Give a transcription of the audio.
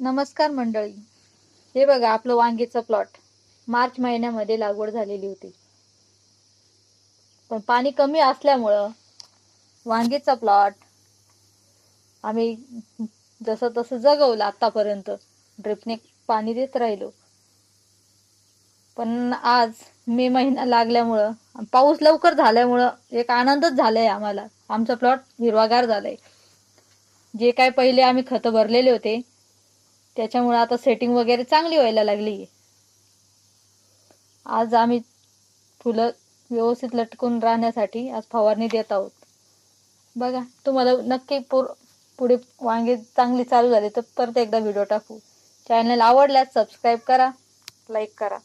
नमस्कार मंडळी. हे बघा आपलं वांगीचं प्लॉट मार्च महिन्यामध्ये लागवड झालेली होती. पण पाणी कमी असल्यामुळं वांगीचा प्लॉट आम्ही जसं तसं जगवलं आतापर्यंत. ड्रिपने पाणी देत राहिलो. पण आज मे महिना लागल्यामुळं पाऊस लवकर झाल्यामुळं एक आनंदच झालाय आम्हाला. आमचा प्लॉट हिरवागार झालाय. जे काय पहिले आम्ही खतं भरलेले होते त्याच्यामुळे आता सेटिंग वगैरे चांगली व्हायला लागली. आज आम्ही फुलं व्यवस्थित लटकून राहण्यासाठी आज फवारणी देत आहोत. बघा तुम्हाला नक्की पूर पुढे वांगे चांगली चालू झाली तर परत एकदा व्हिडिओ टाकू. चॅनल आवडल्यास सबस्क्राईब करा लाईक करा.